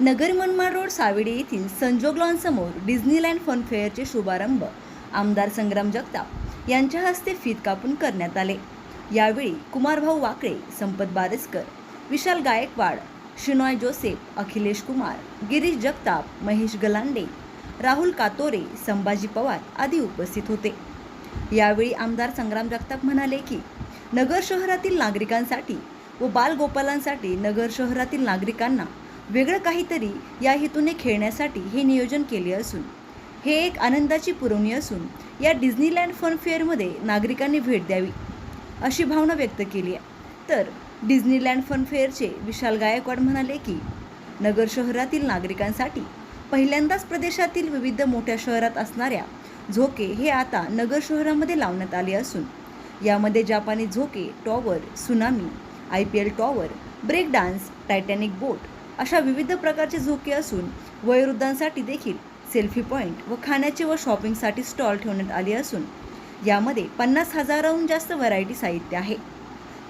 Nagar Manmad road Savedi येथील संजोग लॉनसमोर Disneyland फनफेअरचे शुभारंभ आमदार संग्राम जगताप यांच्या हस्ते फीत कापून करण्यात आले. यावेळी कुमारभाऊ वाकळे संपत बारेस्कर विशाल गायकवाड शिनॉय जोसेफ अखिलेश कुमार गिरीश जगताप महेश गलांडे राहुल कातोरे संभाजी पवार आदी उपस्थित होते. यावेळी आमदार संग्राम जगताप म्हणाले की नगर शहरातील नागरिकांसाठी व बालगोपालांसाठी नगर शहरातील नागरिकांना वेगळं काहीतरी या हेतूने खेळण्यासाठी हे नियोजन केले असून हे एक आनंदाची पुरवणी असून या डिझनीलँड फन फेअरमध्ये नागरिकांनी भेट द्यावी अशी भावना व्यक्त केली आहे. तर डिझनीलँड फन फेअरचे विशाल गायकवाड म्हणाले की नगर शहरातील नागरिकांसाठी पहिल्यांदाच प्रदेशातील विविध मोठ्या शहरात असणाऱ्या झोके हे आता नगर शहरामध्ये लावण्यात आले असून यामध्ये जापानी झोके tower tsunami I P L tower break dance Titanic boat अशा विविध प्रकारचे झोके असून वयोवृद्धांसाठी देखील सेल्फी पॉईंट व खाण्याचे व शॉपिंगसाठी स्टॉल ठेवण्यात आले असून यामध्ये पन्नास हजाराहून जास्त व्हरायटी साहित्य आहे.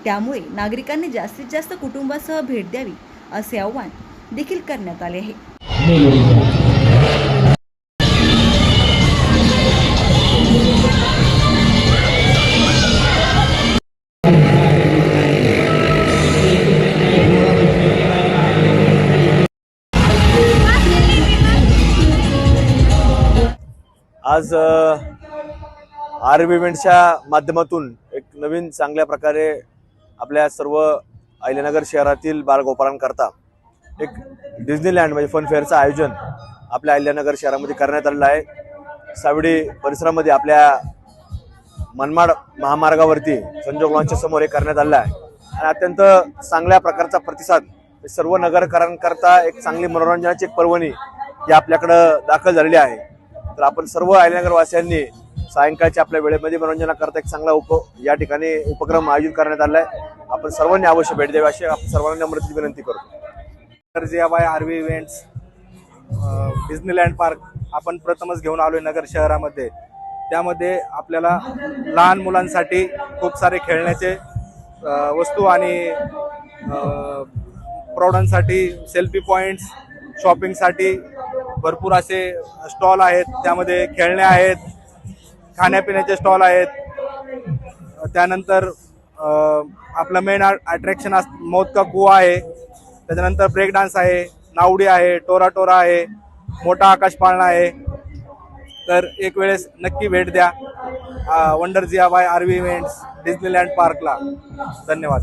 त्यामुळे नागरिकांनी जास्तीत जास्त कुटुंबासह भेट द्यावी असे आवाहन देखील करण्यात आले आहे. आज आर इव्हेंटच्या माध्यमातून एक नवीन चांगल्या प्रकारे आपल्या सर्व अहिल्यानगर शहरातील बालगोपाळांकरता एक डिझनीलँड म्हणजे फनफेअरचं आयोजन आपल्या अहिल्यानगर शहरामध्ये करण्यात आलेलं आहे. सावडी परिसरामध्ये आपल्या मनमाड महामार्गावरती संजोग लॉनच्या समोर हे करण्यात आलेलं आहे. आणि अत्यंत चांगल्या प्रकारचा प्रतिसाद सर्व नगरकरांकरता एक चांगली मनोरंजनाची एक पर्वणी ही आपल्याकडं दाखल झालेली आहे. तर आपण सर्व अहिल्यानगर सायंकाळच्या आपल्या वेळेमध्ये मनोरंजनाकरता एक चांगला उप या ठिकाणी उपक्रम आयोजित करण्यात आला आहे. आपण सर्वांनी अवश्य भेट द्यावी अशी आपण सर्वांना नम्रतेची विनंती करतो. Jiya by Aarvi events Disneyland park आपण प्रथमच घेऊन आलोय नगर शहरामध्ये. त्यामध्ये आपल्याला लहान मुलांसाठी खूप सारे खेळण्याचे वस्तू आणि प्रौढांसाठी सेल्फी पॉईंट्स शॉपिंगसाठी भरपूर असे स्टॉल आहेत त्यामध्ये खेळणे आहेत खाण्यापिण्याचे स्टॉल आहेत. त्यानंतर आपलं मेन अट्रॅक्शन अस मौत का कुवा आहे. त्याच्यानंतर ब्रेक डान्स आहे नावडी आहे टोरा टोरा आहे मोठा आकाश पाळणा आहे. तर एक वेळेस नक्की भेट द्या. Wonder Jiya by Aarvi events Disneyland पार्कला धन्यवाद.